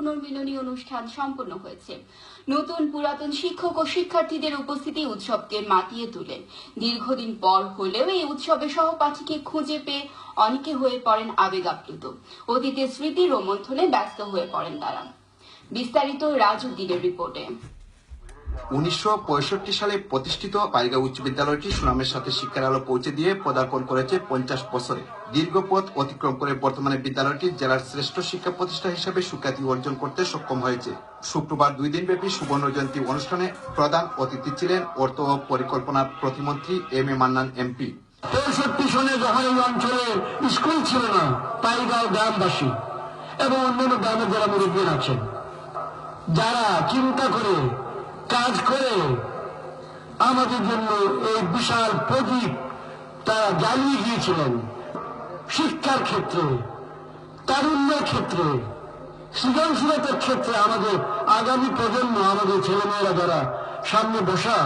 পুনর্মিলনী অনুষ্ঠান সম্পন্ন হয়েছে। নতুন পুরাতন শিক্ষক ও শিক্ষার্থীদের উপস্থিতি উৎসবকে মাতিয়ে তোলে। দীর্ঘদিন পর হলেও এই উৎসবে সহপাঠীকে খুঁজে পেয়ে অনেকে হয়ে পড়েন আবেগাপ্লুত। অতীতের স্মৃতি রোমন্থনে ব্যস্ত হয়ে পড়েন তারা। বিস্তারিত রাজউদ্দিনের রিপোর্টে। উনিশশো পঁয়ষট্টি সালে প্রতিষ্ঠিত বালিকা উচ্চ বিদ্যালয়টি সুনামের সাথে শিক্ষার আলো পৌঁছে দিয়ে পদার্পণ করেছে পঞ্চাশ বছরে। দীর্ঘ পথ অতিক্রম করে বর্তমানে বিদ্যালয়টি জেলার শ্রেষ্ঠ শিক্ষা প্রতিষ্ঠান হিসেবে সুখ্যাতি অর্জন করতে সক্ষম হয়েছে। শুক্রবার দুই দিনব্যাপী সুবর্ণ জয়ন্তী অনুষ্ঠানে প্রধান অতিথি ছিলেন অর্থ ও পরিকল্পনা প্রতিমন্ত্রী এম এ মান্নান এমপি তেষট্টি সনে যখন এই অঞ্চলে স্কুল ছিল না, পাইগাঁও গ্রামবাসী এবং অন্যান্য গ্রামের যারা মুরব্বী আছেন, যারা চিন্তা করে কাজ করে আমাদের জন্য এই বিশাল প্রদীপ তারা জ্বালিয়ে গিয়েছিলেন শিক্ষার ক্ষেত্রে, তারুণ্যের ক্ষেত্রে, সৃজনশীলতার ক্ষেত্রে আমাদের আগামী প্রজন্ম, আমাদের ছেলেমেয়েরা যারা সামনে বসা,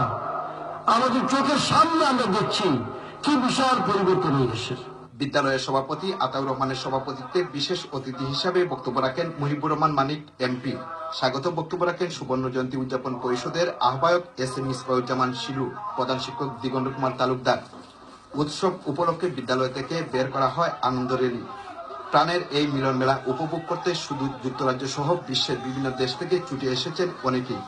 আমাদের চোখের সামনে আমরা দেখছি কি বিশাল পরিবর্তন হয়েছে বিদ্যালয়ের সভাপতি আতাউর রহমানের সভাপতিত্বে বিশেষ অতিথি হিসাবে বক্তব্য রাখেন মুহিবুর রহমান মানিক, এমপি। স্বাগত বক্তব্য রাখেন সুবর্ণ জয়ন্তী উদযাপন পরিষদের আহ্বায়ক এস এম ইসফাউজ্জামান শিলু, প্রধান শিক্ষক দিগন্ত কুমার তালুকদার। উৎসব উপলক্ষে বিদ্যালয় থেকে বের করা হয় আনন্দ র্যালি প্রাণের এই মিলন মেলা উপভোগ করতে শুধু যুক্তরাজ্য সহ বিশ্বের বিভিন্ন দেশ থেকে ছুটে এসেছেন অনেকেই।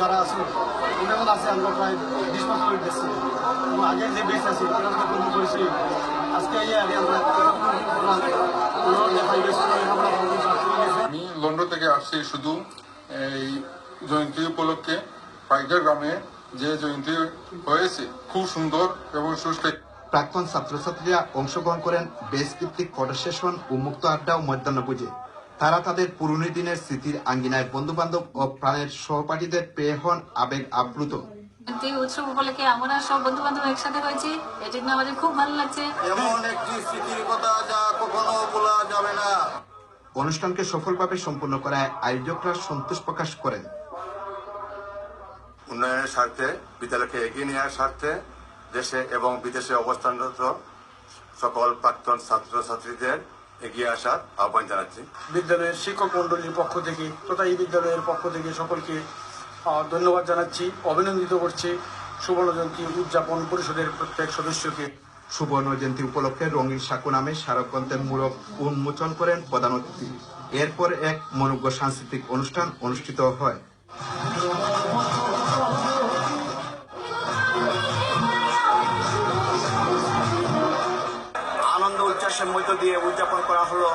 যারা আছে আমরা প্রায় বিশ দেখছি। এবং আগের যে বেশ আছে পূর্ণ করেছি আজকে এই আগে আমরা আমি লন্ডন থেকে আসছি শুধু এই জয়ন্তী উপলক্ষে। পাইকার গ্রামে যে জয়ন্তী হয়েছে খুব সুন্দর এবং সুস্থ। প্রাক্তন ছাত্রছাত্রীরা অংশগ্রহণ করেন বেশ ভিত্তিক ফটো সেশন উন্মুক্ত আড্ডা ও মধ্যাহ্নভোজে তারা তাদের পুরনো দিনের স্মৃতির আঙ্গিনায় বন্ধু বান্ধব ও প্রাণের সহপাঠীদের পেয়ে হন আবেগ আপ্লুত। এই উৎসব উপলক্ষে আমরা সব বন্ধু বান্ধব একসাথে হয়েছি এই জন্য আমাদের খুব ভালো লাগছে। এমন একটি স্মৃতির কথা যা কখনো বলা যাবে না। অনুষ্ঠানকে সফলভাবে সম্পন্ন করায় আয়োজকরা সন্তোষ প্রকাশ করেন। উন্নয়নের স্বার্থে বিদ্যালয়কে এগিয়ে নেওয়ার স্বার্থে দেশে এবং বিদেশে অবস্থানরত সকল প্রাক্তন ছাত্রছাত্রীদের এগিয়ে আসার আহ্বান জানাচ্ছি। বিদ্যালয়ের শিক্ষক মন্ডলীর পক্ষ থেকে তথা এই বিদ্যালয়ের পক্ষ থেকে সকলকে ধন্যবাদ জানাচ্ছি অভিনন্দিত করছি সুবর্ণ জয়ন্তী উদযাপন পরিষদের প্রত্যেক সদস্যকে। সুবর্ণ জয়ন্তী উপলক্ষে রঙিন সাকু নামে স্মারকগ্রন্থের মূলক উন্মোচন করেন প্রধান অতিথি এরপর এক মনোজ্ঞ সাংস্কৃতিক অনুষ্ঠান অনুষ্ঠিত হয়। মধ্য দিয়ে উদযাপন করা হলো